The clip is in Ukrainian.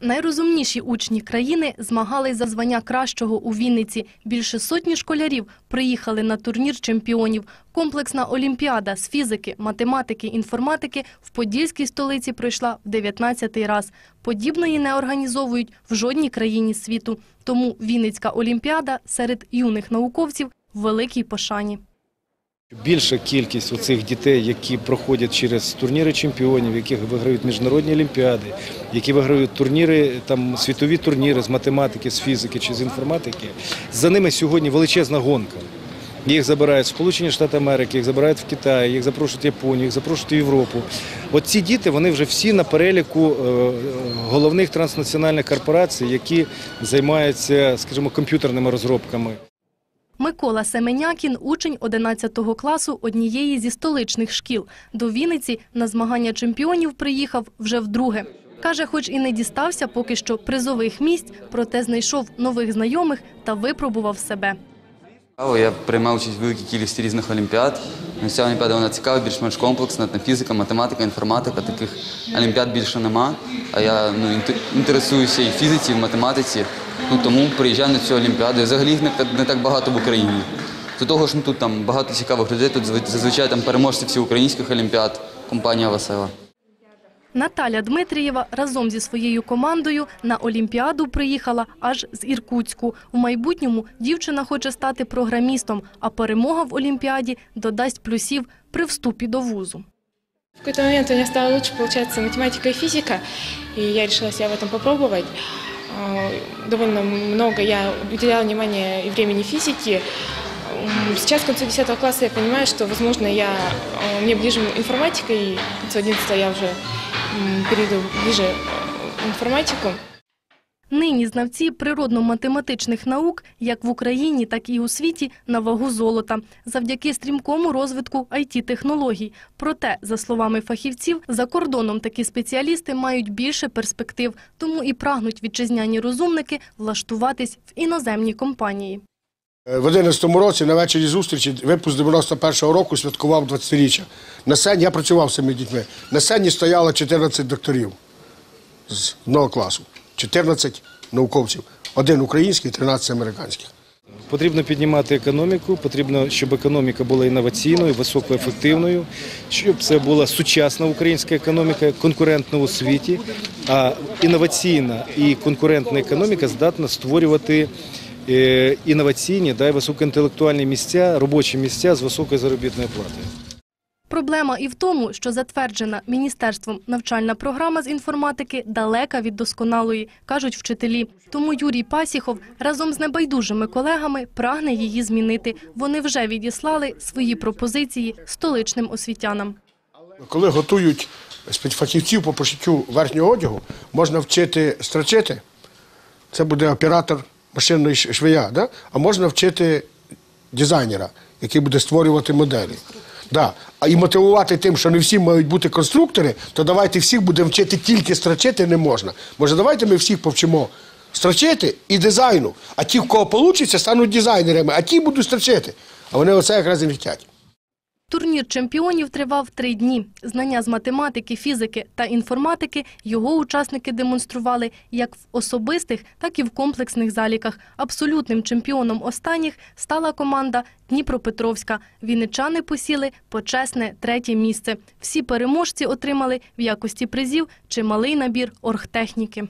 Найрозумніші учні країни змагались за звання кращого у Вінниці. Більше сотні школярів приїхали на турнір чемпіонів. Комплексна олімпіада з фізики, математики, інформатики в Подільській столиці пройшла в 19-й раз. Подібної не організовують в жодній країні світу. Тому Вінницька олімпіада серед юних науковців в великій пошані. Більша кількість оцих дітей, які проходять через турніри чемпіонів, які виграють міжнародні олімпіади, які виграють турніри, там світові турніри з математики, з фізики чи з інформатики, за ними сьогодні величезна гонка. Їх забирають в Сполучені Штати Америки, їх забирають в Китай, їх запрошують в Японію, їх запрошують в Європу. От ці діти вони вже всі на переліку е, головних транснаціональних корпорацій, які займаються, скажімо, комп'ютерними розробками. Микола Семенякін – учень 11 класу однієї зі столичних шкіл. До Вінниці на змагання чемпіонів приїхав вже вдруге. Каже, хоч і не дістався поки що призових місць, проте знайшов нових знайомих та випробував себе. Я приймав участь в великій кількості різних олімпіад. Ця олімпіада вона цікава, більш-менш комплексна. Там фізика, математика, інформатика. Таких олімпіад більше нема. А я ну, інтересуюся і в фізиці, і в математиці. Ну, тому приїжджаю на цю олімпіаду. Взагалі їх не, не так багато в Україні. До того ж, ну, тут там багато цікавих людей. Тут зазвичай там переможці всіх українських олімпіад, компанія Весела. Наталя Дмитрієва разом зі своєю командою на Олімпіаду приїхала аж з Іркутську. У майбутньому дівчина хоче стати програмістом, а перемога в Олімпіаді додасть плюсів при вступі до вузу. В какой-то момент у меня стало лучше получаться математика и физика, и я решила себя в этом попробовать. А, Довольно много я уделяла внимания и времени физике. Сейчас, к концу 10 класса, я понимаю, что, возможно, я, мне ближе информатика, и к концу 11 я уже перейду ближе э, в информатику. Нині знавці природно-математичних наук як в Україні, так і у світі на вагу золота завдяки стрімкому розвитку IT-технологій. Проте, за словами фахівців, за кордоном такі спеціалісти мають більше перспектив, тому і прагнуть вітчизняні розумники влаштуватись в іноземні компанії. Е, В 11-му році на вечорі зустрічі випуск 91-го року святкував 20-річчя. На сцені я працював з цими дітьми. На сцені стояло 14 докторів з одного класу. 14 науковців. Один український, 13 американських. Потрібно піднімати економіку, потрібно, щоб економіка була інноваційною, високоефективною, щоб це була сучасна українська економіка, конкурентна у світі. А інноваційна і конкурентна економіка здатна створювати інноваційні да, і високоінтелектуальні місця, робочі місця з високою заробітною платою. Проблема і в тому, що затверджена міністерством навчальна програма з інформатики далека від досконалої, кажуть вчителі. Тому Юрій Пасіхов разом з небайдужими колегами прагне її змінити. Вони вже відіслали свої пропозиції столичним освітянам. Коли готують спецфахівців по пошиттю верхнього одягу, можна вчити строчити. Це буде оператор машинної швея, да? а можна вчити дизайнера, який буде створювати моделі. Да. А і мотивувати тим, що не всі мають бути конструктори, то давайте всіх будемо вчити тільки строчити не можна. Може, давайте ми всіх повчимо строчити і дизайну. А ті, в кого вийде, стануть дизайнерами, а ті будуть строчити. А вони оце якраз і не хочуть. Турнір чемпіонів тривав три дні. Знання з математики, фізики та інформатики його учасники демонстрували як в особистих, так і в комплексних заліках. Абсолютним чемпіоном останніх стала команда Дніпропетровська. Вінничани посіли почесне третє місце. Всі переможці отримали в якості призів чималий набір оргтехніки.